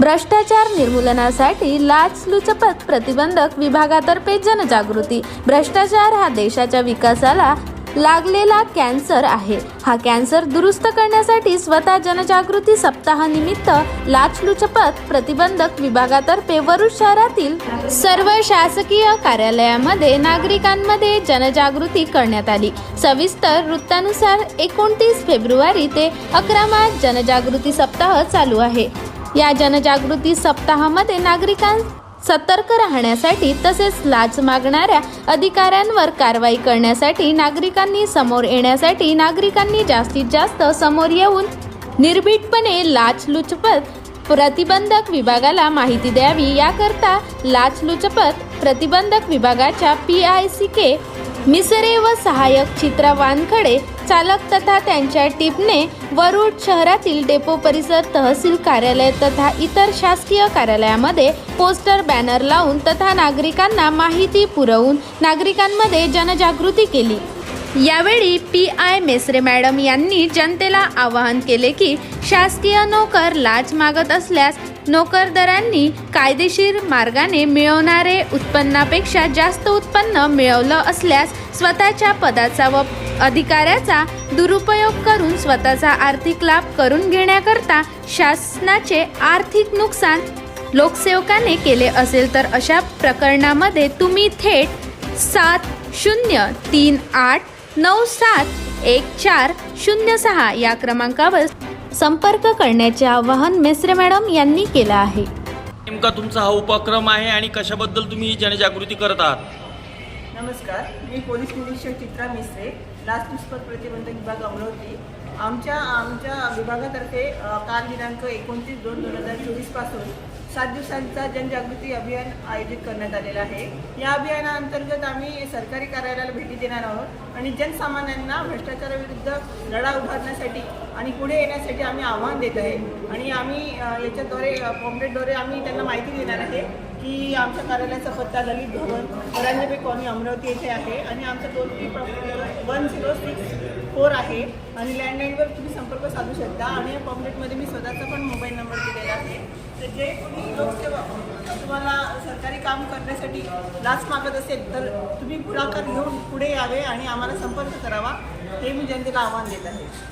भ्रष्टाचार निर्मूलनासाठी लाचलुचपत प्रतिबंधक विभागातर्फे जनजागृती. भ्रष्टाचार हा देशाच्या विकासाला लागलेला कॅन्सर आहे. हा कॅन्सर दुरुस्त करण्यासाठी स्वतः जनजागृती सप्ताहानिमित्त लाचलुचपत प्रतिबंधक विभागातर्फे वरुड शहरातील सर्व शासकीय कार्यालयामध्ये नागरिकांमध्ये जनजागृती करण्यात आली. सविस्तर वृत्तानुसार एकोणतीस फेब्रुवारी ते अकरा मार्च जनजागृती सप्ताह चालू आहे. या जनजागृती सप्ताहामध्ये नागरिकां सतर्क राहण्यासाठी तसेच लाच मागणाऱ्या अधिकाऱ्यांवर कारवाई करण्यासाठी नागरिकांनी समोर येण्यासाठी नागरिकांनी जास्तीत जास्त समोर येऊन निर्भीडपणे लाचलुचपत प्रतिबंधक विभागाला माहिती द्यावी. याकरता लाचलुचपत प्रतिबंधक विभागाच्या पी आय सी के मिसरे व सहाय्यक चित्रा वानखडे चालक तथा त्यांच्या टीपने वरुड शहरातील डेपो परिसर तहसील कार्यालय तथा इतर शासकीय कार्यालयामध्ये पोस्टर बॅनर लावून तथा नागरिकांना माहिती पुरवून नागरिकांमध्ये जनजागृती केली. यावेळी पी आय मेसरे मॅडम यांनी जनतेला आवाहन केले की शासकीय नोकर लाच मागत असल्यास नोकरदारांनी कायदेशीर मार्गाने मिळवणारे उत्पन्नापेक्षा जास्त उत्पन्न मिळवलं असल्यास स्वतःच्या पदाचा व अधिकाऱ्याचा दुरुपयोग करून स्वतःचा आर्थिक लाभ करून घेण्याकरता शासनाचे आर्थिक नुकसान लोकसेवकाने केले असेल तर अशा प्रकरणामध्ये तुम्ही थेट सात शून्य तीन आठ नऊ सात एक चार शून्य सहा या क्रमांकावर संपर्क करण्याचे आवाहन मेसरे मॅडम यांनी केलं आहे. नेमका तुमचा हा उपक्रम आहे आणि कशाबद्दल तुम्ही ही जनजागृती करत आहात? नमस्कार मी पोलीस निरीक्षक चित्रा मिस्त्रे लाचलुचपत प्रतिबंधक विभाग अमरावती. आमच्या आमच्या विभागातर्फे अ, काल दिनांक एकोणतीस दोन दोन हजार चोवीसपासून सात दिवसांचा जनजागृती अभियान आयोजित करण्यात आलेलं आहे. या अभियानाअंतर्गत आम्ही सरकारी कार्यालयाला भेटी देणार आहोत आणि जनसामान्यांना भ्रष्टाचाराविरुद्ध लढा उभारण्यासाठी आणि पुढे येण्यासाठी आम्ही आव्हान देत आहे. आणि आम्ही याच्याद्वारे पॉम्पलेटद्वारे आम्ही त्यांना माहिती देणार आहे की आमच्या कार्यालयाचा पत्ता ललित भवन परांजपे कॉलनी अमरावती येथे आहे. आणि आमचा toll free one zero six four आहे आणि लँडलाईनवर तुम्ही संपर्क साधू शकता. आणि या पॉम्पलेटमध्ये मी स्वतःचा पण मोबाईल नंबर दिलेला आहे. तर जे कोणी लोकसेवा तुम्हाला सरकारी काम करण्यासाठी लाच मागत असेल तर तुम्ही पुढाकार घेऊन पुढे यावे आणि आम्हाला संपर्क करावा हे मी जनतेला आव्हान देत आहे.